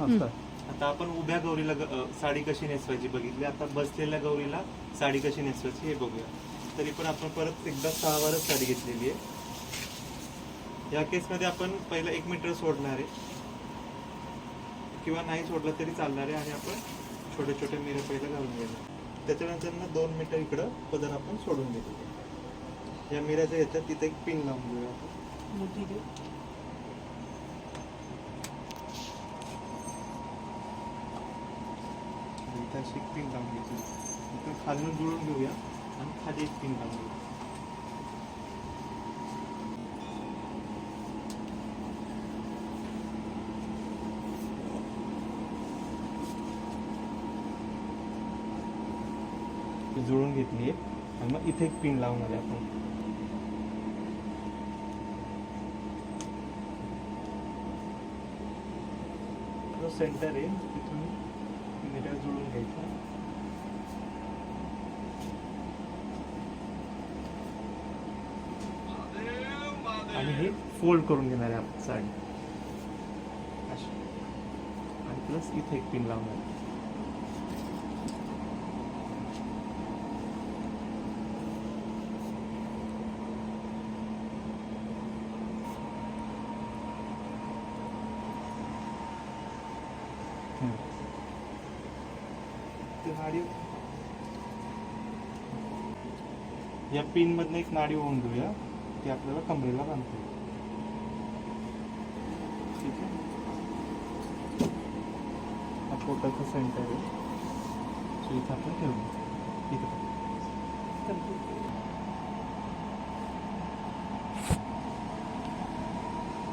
असं आता आपण उभ्या गौरीला ग- अ, साडी कशी नेसवायची बघितली? आता बसलेल्या गौरीला साडी कशी नेसवायची हे बघूया. तरी पण आपण परत एकदा सहा वारच साडी घेतलेली आहे. या केसमध्ये आपण पहिलं एक मीटर सोडणार आहे. किंवा नाही सोडलं तरी चालणार आहे आणि आपण छोटे छोटे मिरे पहिलं घालून घेणार त्याच्यानंतर ना दोन मीटर इकडं पदर आपण सोडून देतो. या मिऱ्याच्या ह्याच्यात तिथे एक पिन लावून घेऊया आपण. इथं अशी एक पिन लावून घ्यायची इथं खालून जुळून घेऊया आणि खाली एक पिन लावून घेऊया. जुळून घेतली आहे आणि मग इथे एक पिन लावणार आहे आपण. सेंटर आहे तिथून मीटर जुळून घ्यायचं आणि हे फोल्ड करून घेणार आहे आपण साडी अशी आणि प्लस इथे एक पिन लावणार आहे. Hmm. ती नाडी. या पिन मधनं एक नाडी होऊन घेऊया ती आपल्याला कमरेला बांधते. ठीक आहे. हा पोटाचं सेंटर आहे. सो इथं आपण ठेवू. इथं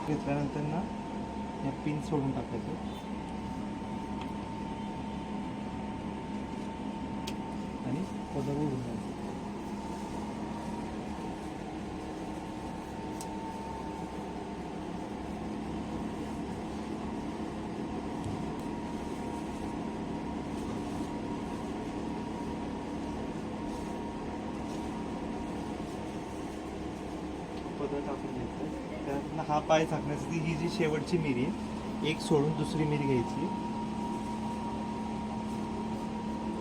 घेतल्यानंतर ना या पिन सोडून टाकायचं आणि पदर उडून जायचं पदर टाकून घ्यायचं त्यातनं हा पाय झाकण्यासाठी ही जी शेवटची मिरी आहे एक सोडून दुसरी मिरी घ्यायची.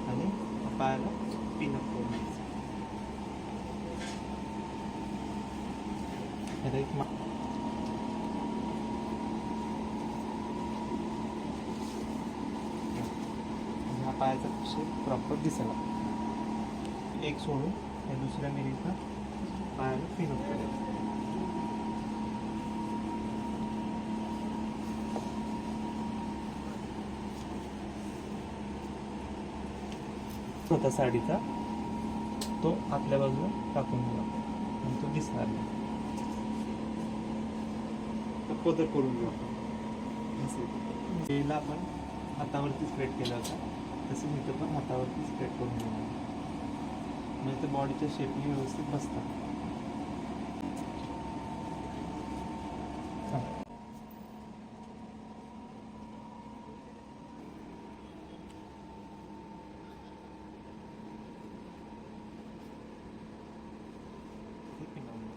आणि हा पायाला पिनअप करून घ्यायचं ह्या हा पायाचा शेप प्रॉपर दिसायला. एक सोडून या दुसऱ्या मिरीचा पायाला फिन करायचं. होता साडीचा तो आपल्या बाजूला टाकून दिला आणि तो दिसणार नाही. पदर करून घेऊ आपण. जेला आपण हातावरती स्प्रेड केला होता. तसं इथं पण हातावरती स्प्रेड करून घेऊ म्हणजे ते बॉडीच्या शेपनी व्यवस्थित बसतात हा. हे पिन लावून घ्या.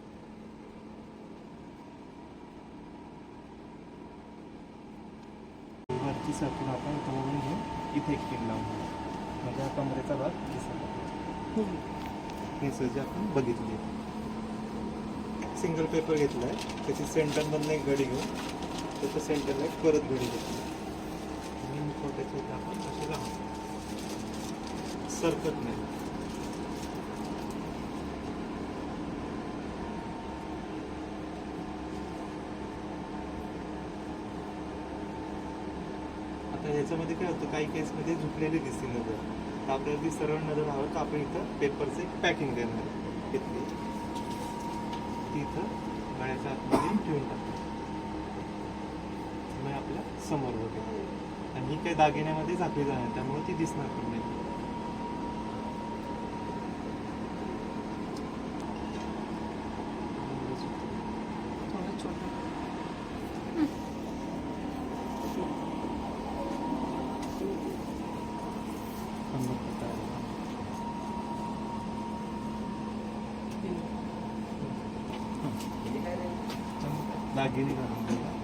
ती सर्किट आपण इथं बघून घेऊन इथे एक पिन लावून घेऊ म्हणजे हा कमरेचा भाग दिसला हे सहज आपण बघितली. सिंगल पेपर घेतला आहे त्याची सेंटरमधनं एक घडी घेऊन त्याच्या सेंटरला एक परत घडी घेतली. आणि छोट्याच्या इथं आपण असे लावतो सरकत नाही आता ह्याच्यामध्ये काय होतं काही केसमध्ये झुकलेली दिसते नजर. तर आपल्याला ती सरळ नजर हवं तर आपण इथं पेपरचं एक पॅकिंग करणार घेतली ती इथं गळ्याच्या आतमध्ये ठेवून टाकतो मग आपल्यासमोर होते. आणि ही काही दागिन्यामध्ये झाकली जाणार त्यामुळे ती दिसणार पण नाही थोडं छोटं समोर प्रकारे. दागिने घालून घेऊया